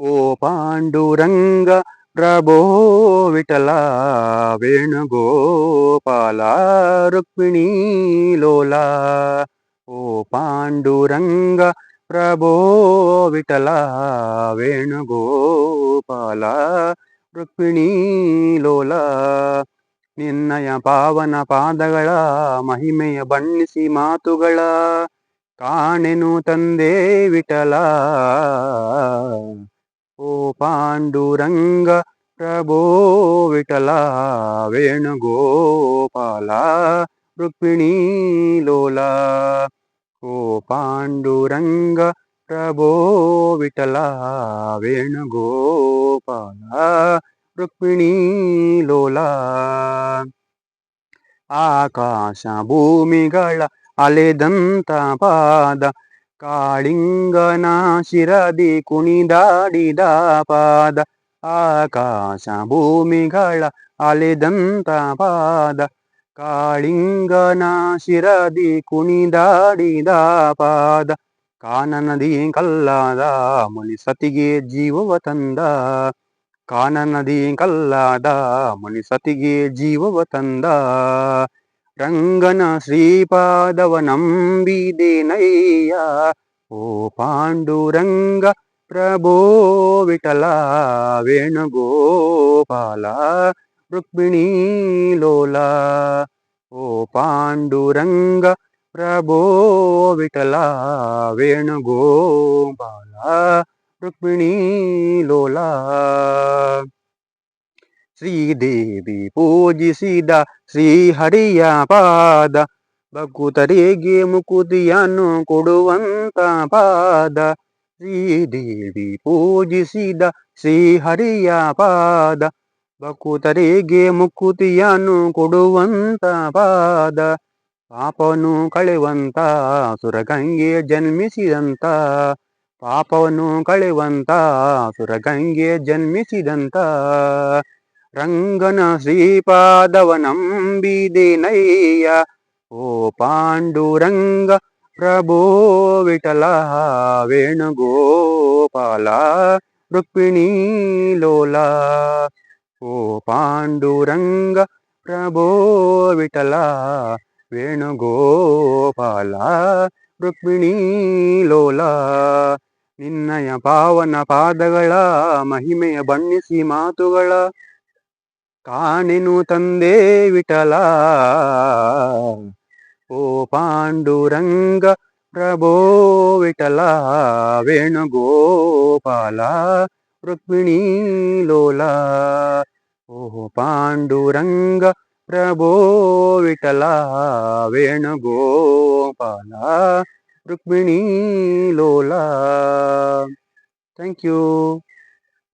ಓ ಪಾಂಡುರಂಗ ಪ್ರಭೋ ವಿಠಲ ವೇಣುಗೋಪಾಲ ರುಕ್ಮಿಣಿ ಲೋಲ ಓ ಪಾಂಡುರಂಗ ಪ್ರಭೋ ವಿಠಲ ವೇಣುಗೋಪಾಲ ರುಕ್ಮಿಣಿ ಲೋಲ ನಿನ್ನಯ ಪಾವನ ಪಾದಗಳ ಮಹಿಮೆಯ ಬಣ್ಣಿಸಿ ಮಾತುಗಳ ಕಾಣೆನು ತಂದೆ ವಿಠಲ ಓ ಪಾಂಡುರಂಗ ಪ್ರಭೋ ವಿಠಲ ವೇಣುಗೋಪಾಲ ರುಕ್ಮಿಣಿ ಲೋಲ ಓ ಪಾಂಡುರಂಗ ಪ್ರಭೋ ವಿಠಲ ವೇಣುಗೋಪಾಲ ರುಕ್ಮಿಣಿ ಲೋಲ ಆಕಾಶ ಭೂಮಿಗಳ ಅಲೆದಂತ ಪಾದ ಕಾಳಿಂಗನ ಶಿರದಿ ಕುಣಿದಾಡಿದ ಪಾದ ಆಕಾಶ ಭೂಮಿಗಳ ಅಲೆದಂತ ಪಾದ ಕಾಳಿಂಗನ ಶಿರದಿ ಕುಣಿದಾಡಿದ ಪಾದ, ಕಾನನದಿ ಕಲ್ಲಾದ ಮುನಿ ಸತಿಗೆ ಜೀವವ ತಂದ, ಕಾನನದಿ ಕಲ್ಲಾದ ಮುನಿ ಸತಿಗೆ ಜೀವವ ತಂದ. రంగన శ్రీపాదవ నంబిదేనయ్యా ఓ పాండురంగ ప్రభో విఠల వేణుగోపాల రుక్మిణీలోల ఓ పాండురంగ ప్రభో విఠల వేణుగోపాల రుక్మిణీలోల ಶ್ರೀದೇವಿ ಪೂಜಿಸಿದ ಶ್ರೀಹರಿಯ ಪಾದ, ಭಕ್ತರಿಗೆ ಮುಕುತಿಯನ್ನು ಕೊಡುವಂತ ಪಾದ. ಶ್ರೀದೇವಿ ಪೂಜಿಸಿದ ಶ್ರೀಹರಿಯ ಪಾದ, ಭಕ್ತರಿಗೆ ಮುಕುತಿಯನ್ನು ಕೊಡುವಂತ ಪಾದ. ಪಾಪವನ್ನು ಕಳೆವಂತ, ಸುರಗಂಗೆ ಜನ್ಮಿಸಿದಂತ. ಪಾಪವನ್ನು ಕಳೆವಂತ, ಸುರಗಂಗೆ ಜನ್ಮಿಸಿದಂತ. ರಂಗನ ಶ್ರೀಪಾದವನಂಬಿದಿನಯ್ಯ ಓ ಪಾಂಡುರಂಗ ಪ್ರಭೋ ವಿಠಲ ವೇಣುಗೋಪಾಲ, ರುಕ್ಮಿಣೀ ಲೋಲ, ಓ ಪಾಂಡುರಂಗ ಪ್ರಭೋ ವಿಠಲ ವೇಣುಗೋಪಾಲ, ರುಕ್ಮಿಣಿ ಲೋಲ, ನಿನ್ನಯ ಪಾವನ ಪಾದಗಳ ಮಹಿಮೆಯ ಬಣ್ಣಿಸಿ ಮಾತುಗಳ ಕಾಣೆನು ತಂದೆ ವಿಠಲ ಓ ಪಾಂಡುರಂಗ ಪ್ರಭೋ ವಿಠಲ ವೇಣುಗೋಪಾಲ ರುಕ್ಮಿಣಿ ಲೋಲ ಓ ಪಾಂಡುರಂಗ ಪ್ರಭೋ ವಿಠಲ ವೇಣುಗೋಪಾಲ ರುಕ್ಮಿಣಿ ಲೋಲ ಥ್ಯಾಂಕ್ ಯು